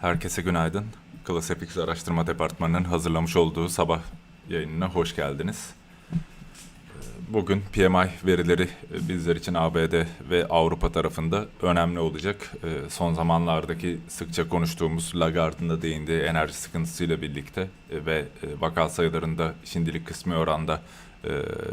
Herkese günaydın. FX Araştırma Departmanı'nın hazırlamış olduğu sabah yayınına hoş geldiniz. Bugün PMI verileri e, bizler için ABD ve Avrupa tarafında önemli olacak. E, Son zamanlardaki sıkça konuştuğumuz Lagarde'ın da değindiği enerji sıkıntısıyla birlikte e, ve vaka sayılarında şimdilik kısmi oranda e,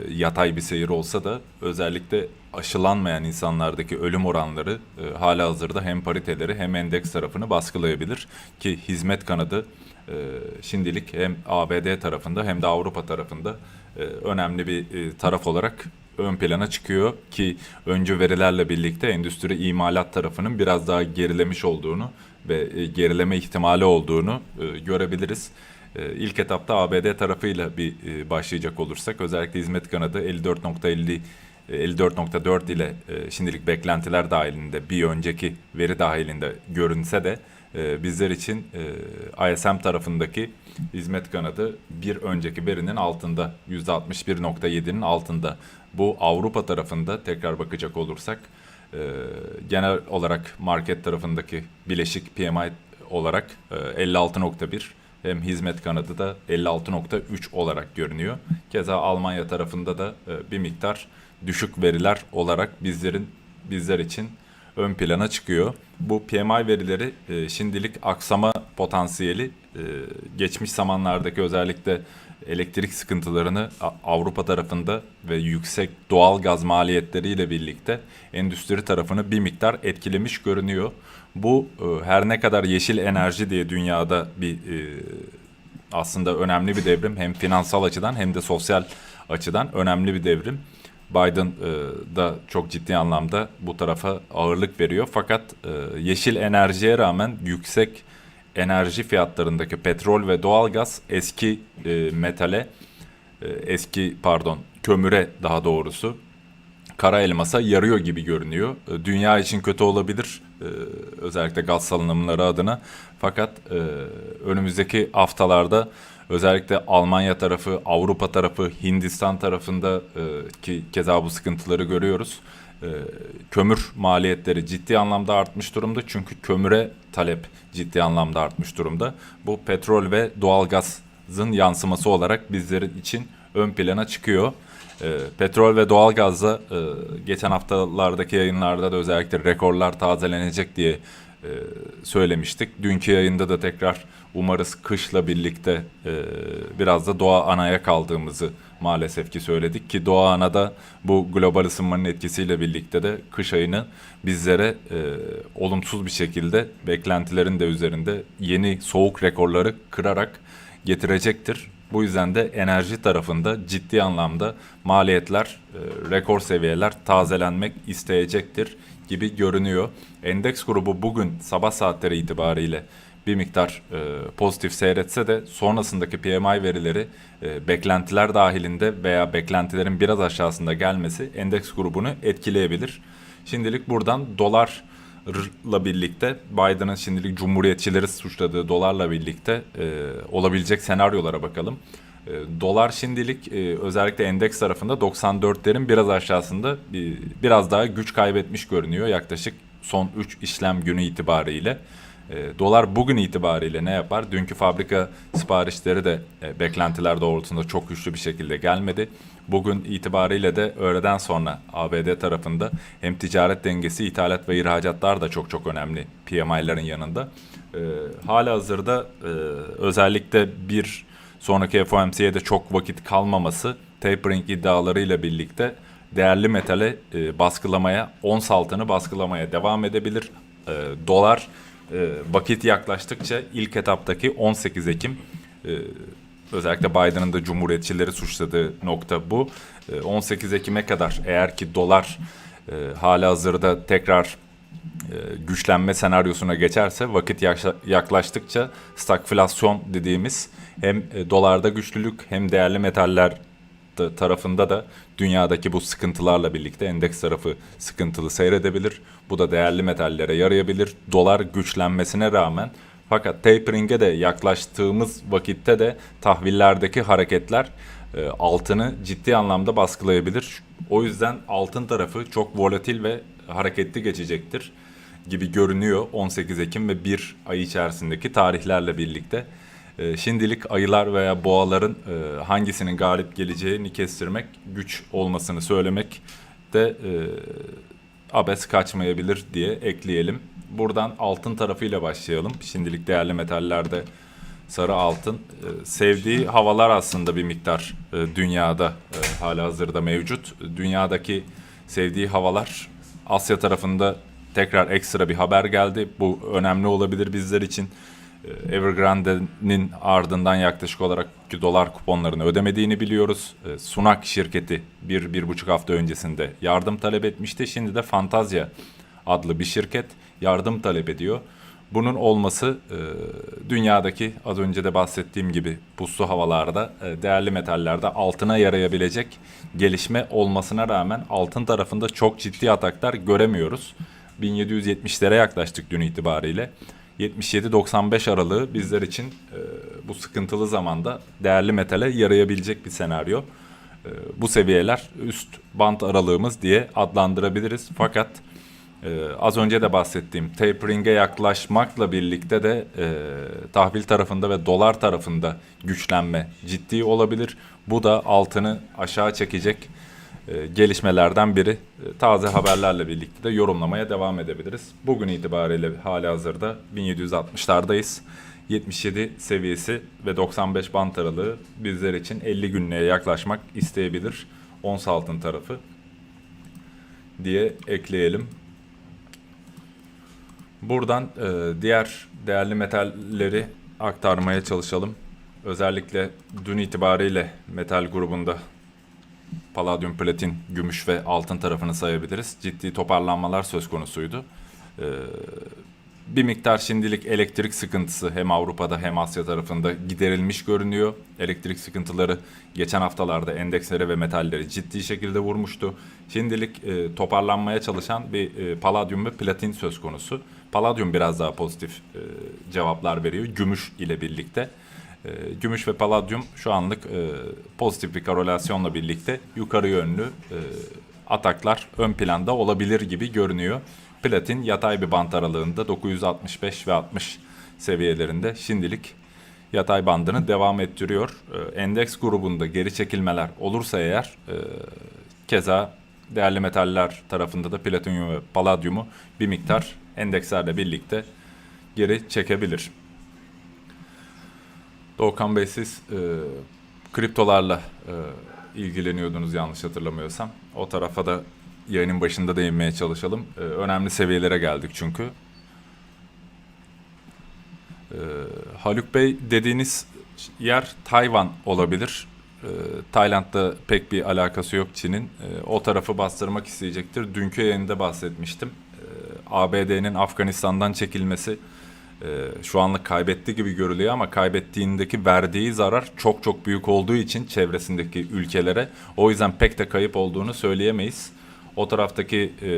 yatay bir seyir olsa da özellikle aşılanmayan insanlardaki ölüm oranları e, hala hazırda hem pariteleri hem endeks tarafını baskılayabilir ki hizmet kanadı e, şimdilik hem ABD tarafında hem de Avrupa tarafında e, önemli bir e, taraf olarak ön plana çıkıyor ki öncü verilerle birlikte endüstri imalat tarafının biraz daha gerilemiş olduğunu ve e, gerileme ihtimali olduğunu e, görebiliriz. E, İlk etapta ABD tarafıyla bir e, başlayacak olursak özellikle hizmet kanadı 54.50 e, 54.4 ile e, şimdilik beklentiler dahilinde bir önceki veri dahilinde görünse de e, bizler için e, ISM tarafındaki hizmet kanadı bir önceki verinin altında %61.7'nin altında. Bu Avrupa tarafında tekrar bakacak olursak e, genel olarak market tarafındaki bileşik PMI olarak e, 56.1 hem hizmet kanadı da 56.3 olarak görünüyor. Keza Almanya tarafında da e, bir miktar düşük veriler olarak bizlerin bizler için ön plana çıkıyor. Bu PMI verileri e, şimdilik aksama potansiyeli e, geçmiş zamanlardaki özellikle elektrik sıkıntılarını Avrupa tarafında ve yüksek doğal gaz maliyetleriyle birlikte endüstri tarafını bir miktar etkilemiş görünüyor. Bu e, her ne kadar yeşil enerji diye dünyada bir e, aslında önemli bir devrim hem finansal açıdan hem de sosyal açıdan önemli bir devrim. Biden e, da çok ciddi anlamda bu tarafa ağırlık veriyor. Fakat e, yeşil enerjiye rağmen yüksek enerji fiyatlarındaki petrol ve doğalgaz eski e, metale, e, eski pardon kömüre daha doğrusu kara elmasa yarıyor gibi görünüyor. E, Dünya için kötü olabilir e, özellikle gaz salınımları adına. Fakat e, önümüzdeki haftalarda özellikle Almanya tarafı, Avrupa tarafı, Hindistan tarafında e, ki keza bu sıkıntıları görüyoruz. E, kömür maliyetleri ciddi anlamda artmış durumda çünkü kömüre talep ciddi anlamda artmış durumda. Bu petrol ve doğalgazın yansıması olarak bizlerin için ön plana çıkıyor. E, petrol ve doğalgazda e, geçen haftalardaki yayınlarda da özellikle rekorlar tazelenecek diye e, söylemiştik. Dünkü yayında da tekrar umarız kışla birlikte e, biraz da doğa anaya kaldığımızı maalesef ki söyledik ki doğa anada bu global ısınmanın etkisiyle birlikte de kış ayını bizlere e, olumsuz bir şekilde beklentilerin de üzerinde yeni soğuk rekorları kırarak getirecektir. Bu yüzden de enerji tarafında ciddi anlamda maliyetler, e, rekor seviyeler tazelenmek isteyecektir gibi görünüyor. Endeks grubu bugün sabah saatleri itibariyle bir miktar e, pozitif seyretse de sonrasındaki PMI verileri e, beklentiler dahilinde veya beklentilerin biraz aşağısında gelmesi endeks grubunu etkileyebilir. Şimdilik buradan dolarla birlikte Biden'ın şimdilik cumhuriyetçileri suçladığı dolarla birlikte e, olabilecek senaryolara bakalım. E, dolar şimdilik e, özellikle endeks tarafında 94'lerin biraz aşağısında bir, biraz daha güç kaybetmiş görünüyor yaklaşık son 3 işlem günü itibariyle. E, dolar bugün itibariyle ne yapar? Dünkü fabrika siparişleri de e, beklentiler doğrultusunda çok güçlü bir şekilde gelmedi. Bugün itibariyle de öğleden sonra ABD tarafında hem ticaret dengesi, ithalat ve ihracatlar da çok çok önemli PMI'ların yanında. E, hala hazırda e, özellikle bir sonraki FOMC'ye de çok vakit kalmaması tapering iddialarıyla birlikte değerli metale e, baskılamaya, ons altını baskılamaya devam edebilir. E, dolar vakit yaklaştıkça ilk etaptaki 18 Ekim e, özellikle Biden'ın da cumhuriyetçileri suçladığı nokta bu. E, 18 Ekim'e kadar eğer ki dolar e, hala hazırda tekrar e, güçlenme senaryosuna geçerse vakit yaklaştıkça stagflasyon dediğimiz hem dolarda güçlülük hem değerli metaller ta- tarafında da dünyadaki bu sıkıntılarla birlikte endeks tarafı sıkıntılı seyredebilir. Bu da değerli metallere yarayabilir. Dolar güçlenmesine rağmen fakat tapering'e de yaklaştığımız vakitte de tahvillerdeki hareketler e, altını ciddi anlamda baskılayabilir. O yüzden altın tarafı çok volatil ve hareketli geçecektir gibi görünüyor 18 Ekim ve 1 ay içerisindeki tarihlerle birlikte. E, şimdilik ayılar veya boğaların e, hangisinin galip geleceğini kestirmek, güç olmasını söylemek de e, abes kaçmayabilir diye ekleyelim. Buradan altın tarafıyla başlayalım. Şimdilik değerli metallerde sarı altın e, sevdiği havalar aslında bir miktar dünyada e, hala hazırda mevcut. Dünyadaki sevdiği havalar Asya tarafında tekrar ekstra bir haber geldi. Bu önemli olabilir bizler için. E, Evergrande'nin ardından yaklaşık olarak 2 dolar kuponlarını ödemediğini biliyoruz. E, Sunak şirketi bir, bir buçuk hafta öncesinde yardım talep etmişti. Şimdi de Fantazya adlı bir şirket yardım talep ediyor. Bunun olması e, dünyadaki az önce de bahsettiğim gibi puslu havalarda e, değerli metallerde altına yarayabilecek gelişme olmasına rağmen altın tarafında çok ciddi ataklar göremiyoruz. 1770'lere yaklaştık dün itibariyle. 77-95 aralığı bizler için e, bu sıkıntılı zamanda değerli metale yarayabilecek bir senaryo. E, bu seviyeler üst bant aralığımız diye adlandırabiliriz. Fakat ee, az önce de bahsettiğim tapering'e yaklaşmakla birlikte de e, tahvil tarafında ve dolar tarafında güçlenme ciddi olabilir. Bu da altını aşağı çekecek e, gelişmelerden biri. E, taze haberlerle birlikte de yorumlamaya devam edebiliriz. Bugün itibariyle hali hazırda 1760'lardayız. 77 seviyesi ve 95 bant aralığı bizler için 50 günlüğe yaklaşmak isteyebilir. Ons altın tarafı diye ekleyelim. Buradan e, diğer değerli metalleri aktarmaya çalışalım. Özellikle dün itibariyle metal grubunda paladyum, platin, gümüş ve altın tarafını sayabiliriz. Ciddi toparlanmalar söz konusuydu. E, bir miktar şimdilik elektrik sıkıntısı hem Avrupa'da hem Asya tarafında giderilmiş görünüyor. Elektrik sıkıntıları geçen haftalarda endekslere ve metalleri ciddi şekilde vurmuştu. Şimdilik e, toparlanmaya çalışan bir e, paladyum ve platin söz konusu. Paladyum biraz daha pozitif e, cevaplar veriyor gümüş ile birlikte. E, gümüş ve paladyum şu anlık e, pozitif bir korelasyonla birlikte yukarı yönlü e, ataklar ön planda olabilir gibi görünüyor. Platin yatay bir bant aralığında 965 ve 60 seviyelerinde şimdilik yatay bandını devam ettiriyor. E, endeks grubunda geri çekilmeler olursa eğer e, keza değerli metaller tarafında da platinyum ve paladyumu bir miktar endekslerle birlikte geri çekebilir. Doğukan Bey siz e, kriptolarla e, ilgileniyordunuz yanlış hatırlamıyorsam. O tarafa da yayının başında değinmeye çalışalım. E, önemli seviyelere geldik çünkü. E, Haluk Bey dediğiniz yer Tayvan olabilir. E, Tayland'da pek bir alakası yok Çin'in. E, o tarafı bastırmak isteyecektir. Dünkü yayında bahsetmiştim. E, ABD'nin Afganistan'dan çekilmesi e, şu anlık kaybetti gibi görülüyor ama kaybettiğindeki verdiği zarar çok çok büyük olduğu için çevresindeki ülkelere o yüzden pek de kayıp olduğunu söyleyemeyiz. O taraftaki e,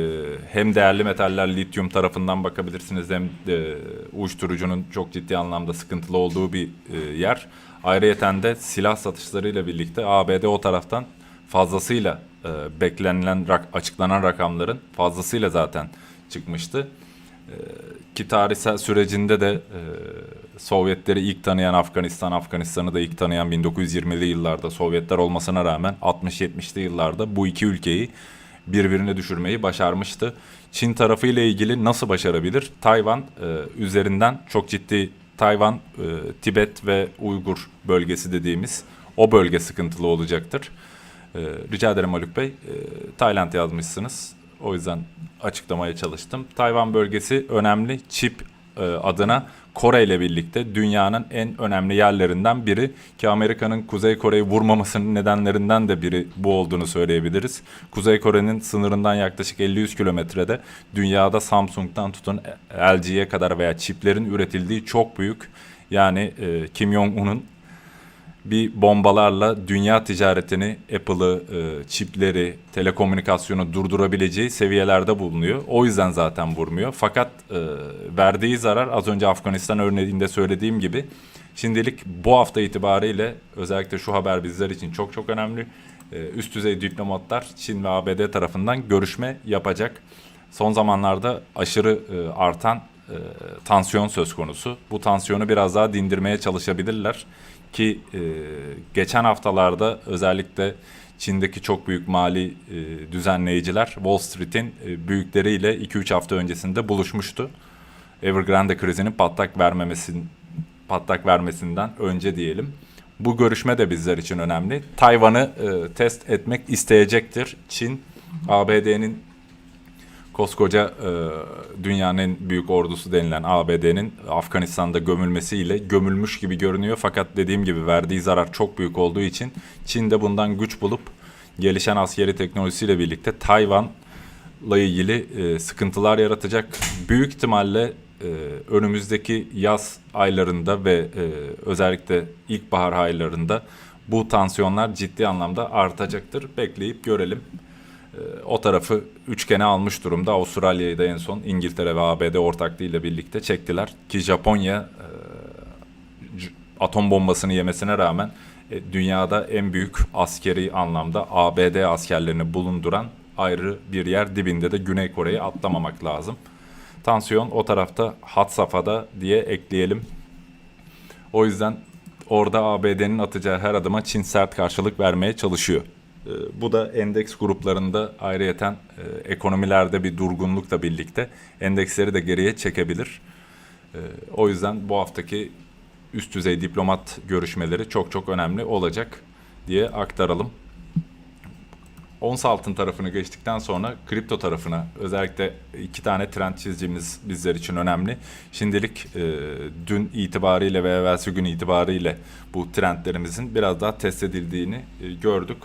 hem değerli metaller lityum tarafından bakabilirsiniz hem de uyuşturucunun çok ciddi anlamda sıkıntılı olduğu bir e, yer. Ayrıyeten de silah satışlarıyla birlikte ABD o taraftan fazlasıyla e, beklenilen açıklanan rakamların fazlasıyla zaten çıkmıştı. E, ki tarihsel sürecinde de e, Sovyetleri ilk tanıyan Afganistan, Afganistan'ı da ilk tanıyan 1920'li yıllarda Sovyetler olmasına rağmen 60-70'li yıllarda bu iki ülkeyi birbirine düşürmeyi başarmıştı. Çin tarafı ile ilgili nasıl başarabilir? Tayvan e, üzerinden çok ciddi Tayvan, e, Tibet ve Uygur bölgesi dediğimiz o bölge sıkıntılı olacaktır. E, rica ederim Haluk Bey. E, Tayland yazmışsınız. O yüzden açıklamaya çalıştım. Tayvan bölgesi önemli. Çip e, adına Kore ile birlikte dünyanın en önemli yerlerinden biri ki Amerika'nın Kuzey Kore'yi vurmamasının nedenlerinden de biri bu olduğunu söyleyebiliriz. Kuzey Kore'nin sınırından yaklaşık 50-100 kilometrede dünyada Samsung'dan tutun LG'ye kadar veya çiplerin üretildiği çok büyük yani e, Kim Jong-un'un bir bombalarla dünya ticaretini, Apple'ı, e, çipleri, telekomünikasyonu durdurabileceği seviyelerde bulunuyor. O yüzden zaten vurmuyor. Fakat e, verdiği zarar az önce Afganistan örneğinde söylediğim gibi şimdilik bu hafta itibariyle özellikle şu haber bizler için çok çok önemli. E, üst düzey diplomatlar Çin ve ABD tarafından görüşme yapacak. Son zamanlarda aşırı e, artan e, tansiyon söz konusu. Bu tansiyonu biraz daha dindirmeye çalışabilirler ki e, geçen haftalarda özellikle Çin'deki çok büyük mali e, düzenleyiciler Wall Street'in e, büyükleriyle 2-3 hafta öncesinde buluşmuştu. Evergrande krizinin patlak vermemesin patlak vermesinden önce diyelim. Bu görüşme de bizler için önemli. Tayvan'ı e, test etmek isteyecektir. Çin, ABD'nin koskoca e, dünyanın en büyük ordusu denilen ABD'nin Afganistan'da gömülmesiyle gömülmüş gibi görünüyor. Fakat dediğim gibi verdiği zarar çok büyük olduğu için Çin de bundan güç bulup gelişen askeri teknolojisiyle birlikte Tayvan'la ilgili e, sıkıntılar yaratacak. Büyük ihtimalle e, önümüzdeki yaz aylarında ve e, özellikle ilkbahar aylarında bu tansiyonlar ciddi anlamda artacaktır. Bekleyip görelim o tarafı üçgene almış durumda. Avustralya'yı da en son İngiltere ve ABD ortaklığıyla birlikte çektiler. Ki Japonya e, atom bombasını yemesine rağmen e, dünyada en büyük askeri anlamda ABD askerlerini bulunduran ayrı bir yer dibinde de Güney Kore'yi atlamamak lazım. Tansiyon o tarafta hat safhada diye ekleyelim. O yüzden orada ABD'nin atacağı her adıma Çin sert karşılık vermeye çalışıyor. Ee, Bu da endeks gruplarında ayrıyeten e, ekonomilerde bir durgunlukla birlikte endeksleri de geriye çekebilir. Ee, O yüzden bu haftaki üst düzey diplomat görüşmeleri çok çok önemli olacak diye aktaralım. Ons altın tarafını geçtikten sonra kripto tarafına özellikle iki tane trend çizicimiz bizler için önemli. Şimdilik e, dün itibariyle ve evvelsi gün itibariyle bu trendlerimizin biraz daha test edildiğini e, gördük.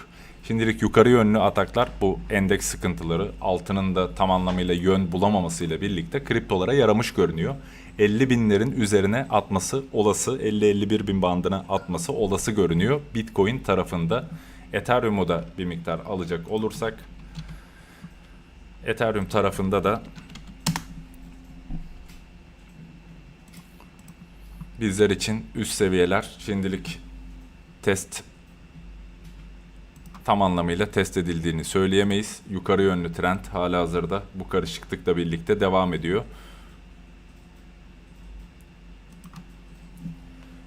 Şimdilik yukarı yönlü ataklar bu endeks sıkıntıları altının da tam anlamıyla yön bulamamasıyla birlikte kriptolara yaramış görünüyor. 50 binlerin üzerine atması olası 50-51 bin bandına atması olası görünüyor Bitcoin tarafında. Ethereum'u da bir miktar alacak olursak Ethereum tarafında da bizler için üst seviyeler şimdilik test tam anlamıyla test edildiğini söyleyemeyiz. Yukarı yönlü trend hala hazırda bu karışıklıkla birlikte devam ediyor.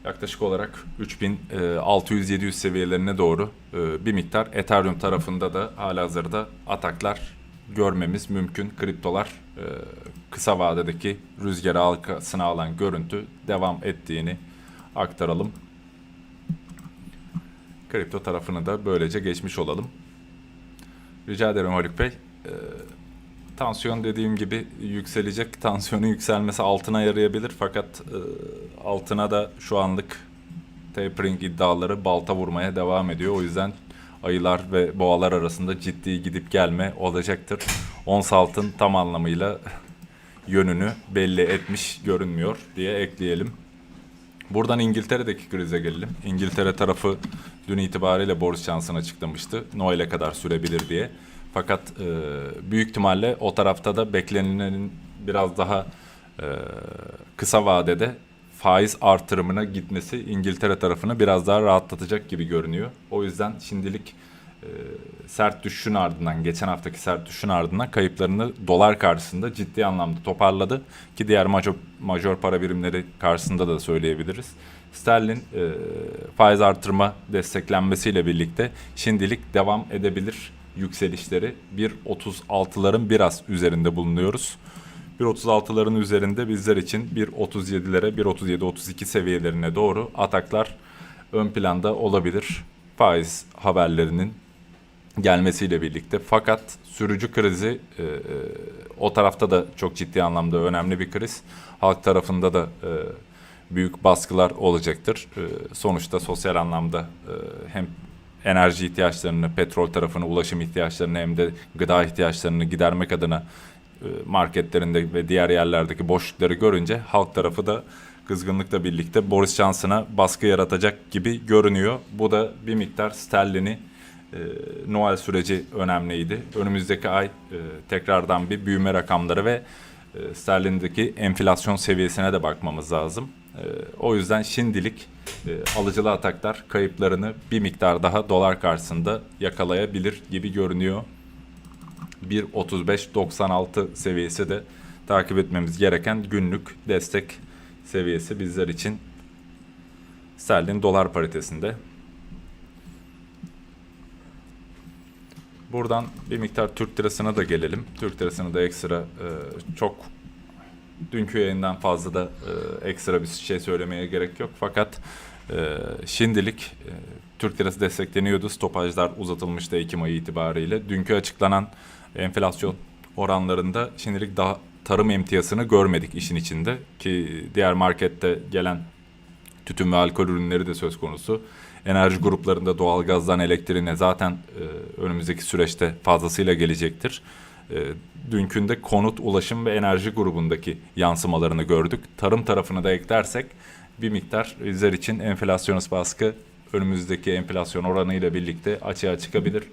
Yaklaşık olarak 3600-700 seviyelerine doğru e, bir miktar Ethereum tarafında da hala hazırda ataklar görmemiz mümkün. Kriptolar e, kısa vadedeki rüzgarı halkasına alan görüntü devam ettiğini aktaralım. Kripto tarafını da böylece geçmiş olalım. Rica ederim Haluk Bey. Ee, tansiyon dediğim gibi yükselecek. Tansiyonun yükselmesi altına yarayabilir fakat e, altına da şu anlık tapering iddiaları balta vurmaya devam ediyor. O yüzden ayılar ve boğalar arasında ciddi gidip gelme olacaktır. Ons altın tam anlamıyla yönünü belli etmiş görünmüyor diye ekleyelim. Buradan İngiltere'deki krize gelelim. İngiltere tarafı dün itibariyle borç şansını açıklamıştı. Noel'e kadar sürebilir diye. Fakat e, büyük ihtimalle o tarafta da beklenilenin biraz daha e, kısa vadede faiz artırımına gitmesi İngiltere tarafını biraz daha rahatlatacak gibi görünüyor. O yüzden şimdilik e, sert düşüşün ardından, geçen haftaki sert düşüşün ardından kayıplarını dolar karşısında ciddi anlamda toparladı. Ki diğer major, major para birimleri karşısında da söyleyebiliriz. Sterlin e, faiz artırma desteklenmesiyle birlikte şimdilik devam edebilir yükselişleri 1.36'ların biraz üzerinde bulunuyoruz. 1.36'ların üzerinde bizler için 1.37'lere 1.37-32 seviyelerine doğru ataklar ön planda olabilir. Faiz haberlerinin gelmesiyle birlikte. Fakat sürücü krizi e, e, o tarafta da çok ciddi anlamda önemli bir kriz. Halk tarafında da e, büyük baskılar olacaktır. E, sonuçta sosyal anlamda e, hem enerji ihtiyaçlarını, petrol tarafını, ulaşım ihtiyaçlarını hem de gıda ihtiyaçlarını gidermek adına e, marketlerinde ve diğer yerlerdeki boşlukları görünce halk tarafı da kızgınlıkla birlikte Boris Johnson'a baskı yaratacak gibi görünüyor. Bu da bir miktar sterlini e, Noel süreci önemliydi. Önümüzdeki ay e, tekrardan bir büyüme rakamları ve sterlindeki enflasyon seviyesine de bakmamız lazım. E, o yüzden şimdilik e, alıcılı ataklar kayıplarını bir miktar daha dolar karşısında yakalayabilir gibi görünüyor. 1.35-96 seviyesi de takip etmemiz gereken günlük destek seviyesi bizler için sterlin dolar paritesinde. Buradan bir miktar Türk lirasına da gelelim. Türk lirasını da ekstra e, çok dünkü yayından fazla da e, ekstra bir şey söylemeye gerek yok. Fakat e, şimdilik e, Türk lirası destekleniyordu. Stopajlar uzatılmıştı Ekim ayı itibariyle. Dünkü açıklanan enflasyon oranlarında şimdilik daha tarım emtiyasını görmedik işin içinde. Ki diğer markette gelen tütün ve alkol ürünleri de söz konusu. Enerji gruplarında doğalgazdan elektriğine zaten e, önümüzdeki süreçte fazlasıyla gelecektir. E, dünkünde konut, ulaşım ve enerji grubundaki yansımalarını gördük. Tarım tarafını da eklersek bir miktar bizler için enflasyonist baskı önümüzdeki enflasyon oranıyla birlikte açığa çıkabilir.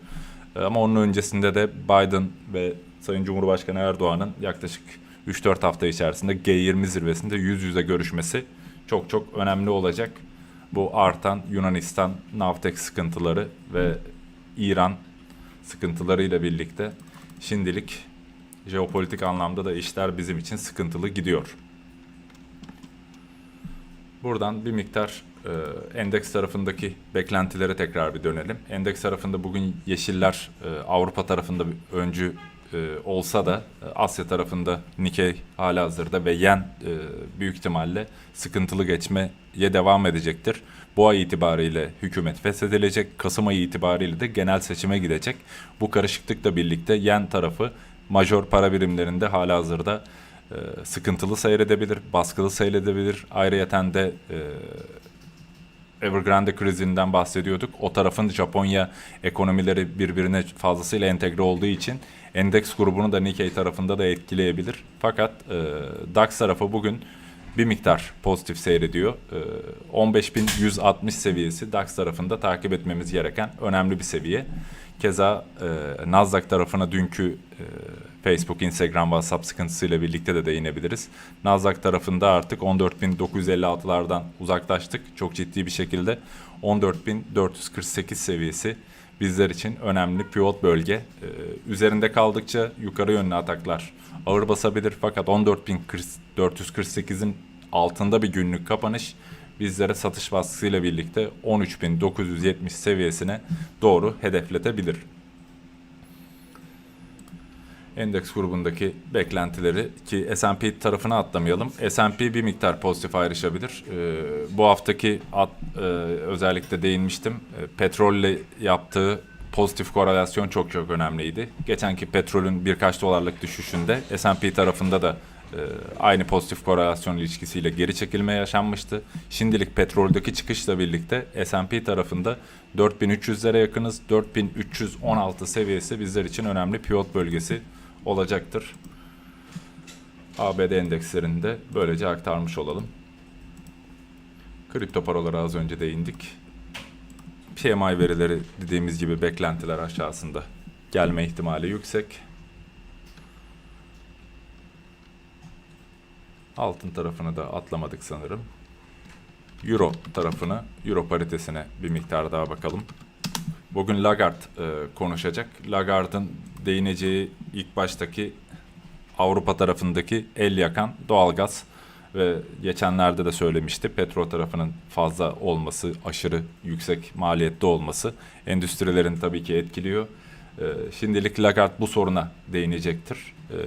E, Ama onun öncesinde de Biden ve Sayın Cumhurbaşkanı Erdoğan'ın yaklaşık 3-4 hafta içerisinde G20 zirvesinde yüz yüze görüşmesi çok çok önemli olacak. Bu artan Yunanistan Navtex sıkıntıları ve İran sıkıntılarıyla birlikte şimdilik jeopolitik anlamda da işler bizim için sıkıntılı gidiyor. Buradan bir miktar e, endeks tarafındaki beklentilere tekrar bir dönelim. Endeks tarafında bugün yeşiller e, Avrupa tarafında öncü olsa da e, Asya tarafında Nikkei halihazırda ve Yen e, büyük ihtimalle sıkıntılı geçmeye devam edecektir. Bu ay itibariyle hükümet feshedilecek. Kasım ayı itibariyle de genel seçime gidecek. Bu karışıklıkla birlikte Yen tarafı major para birimlerinde halihazırda e, sıkıntılı seyredebilir, baskılı seyredebilir. Ayrıyeten de e, Evergrande krizinden bahsediyorduk. O tarafın Japonya ekonomileri birbirine fazlasıyla entegre olduğu için endeks grubunu da Nikkei tarafında da etkileyebilir. Fakat e, DAX tarafı bugün bir miktar pozitif seyrediyor. E, 15.160 seviyesi DAX tarafında takip etmemiz gereken önemli bir seviye. Keza e, Nasdaq tarafına dünkü e, Facebook, Instagram, WhatsApp sıkıntısıyla birlikte de değinebiliriz. Nasdaq tarafında artık 14.956'lardan uzaklaştık çok ciddi bir şekilde. 14.448 seviyesi bizler için önemli pivot bölge. Ee, üzerinde kaldıkça yukarı yönlü ataklar ağır basabilir fakat 14.448'in altında bir günlük kapanış bizlere satış baskısıyla birlikte 13.970 seviyesine doğru hedefletebilir endeks grubundaki beklentileri ki S&P tarafına atlamayalım. S&P bir miktar pozitif ayrışabilir. Ee, bu haftaki at, e, özellikle değinmiştim. E, petrolle yaptığı pozitif korelasyon çok çok önemliydi. Geçenki petrolün birkaç dolarlık düşüşünde S&P tarafında da e, aynı pozitif korelasyon ilişkisiyle geri çekilme yaşanmıştı. Şimdilik petroldeki çıkışla birlikte S&P tarafında 4300'lere yakınız. 4316 seviyesi bizler için önemli pivot bölgesi olacaktır. ABD endekslerinde böylece aktarmış olalım. Kripto paralara az önce değindik. PMI verileri dediğimiz gibi beklentiler aşağısında gelme ihtimali yüksek. Altın tarafını da atlamadık sanırım. Euro tarafına, Euro paritesine bir miktar daha bakalım. Bugün Lagarde e, konuşacak. Lagarde'ın değineceği ilk baştaki Avrupa tarafındaki el yakan doğalgaz ve geçenlerde de söylemişti petrol tarafının fazla olması, aşırı yüksek maliyette olması endüstrilerin tabii ki etkiliyor. E, şimdilik Lagarde bu soruna değinecektir. E,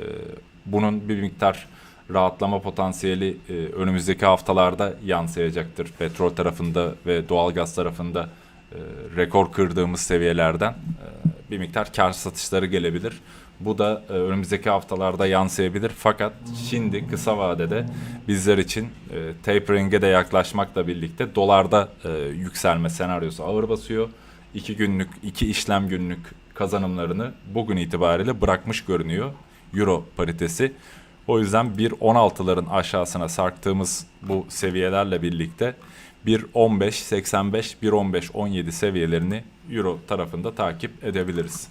bunun bir miktar rahatlama potansiyeli e, önümüzdeki haftalarda yansıyacaktır. Petrol tarafında ve doğalgaz tarafında e, rekor kırdığımız seviyelerden e, bir miktar kar satışları gelebilir. Bu da e, önümüzdeki haftalarda yansıyabilir. Fakat şimdi kısa vadede bizler için tapering'e de yaklaşmakla birlikte dolarda e, yükselme senaryosu ağır basıyor. İki günlük, iki işlem günlük kazanımlarını bugün itibariyle bırakmış görünüyor Euro paritesi. O yüzden 1.16'ların aşağısına sarktığımız bu seviyelerle birlikte 1.15.85, 1.15.17 seviyelerini Euro tarafında takip edebiliriz.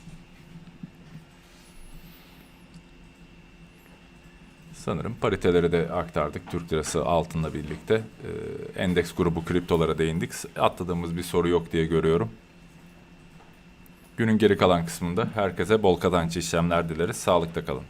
Sanırım pariteleri de aktardık. Türk lirası altınla birlikte. Ee, endeks grubu kriptolara değindik. Atladığımız bir soru yok diye görüyorum. Günün geri kalan kısmında herkese bol kazançlı işlemler dileriz. Sağlıkta kalın.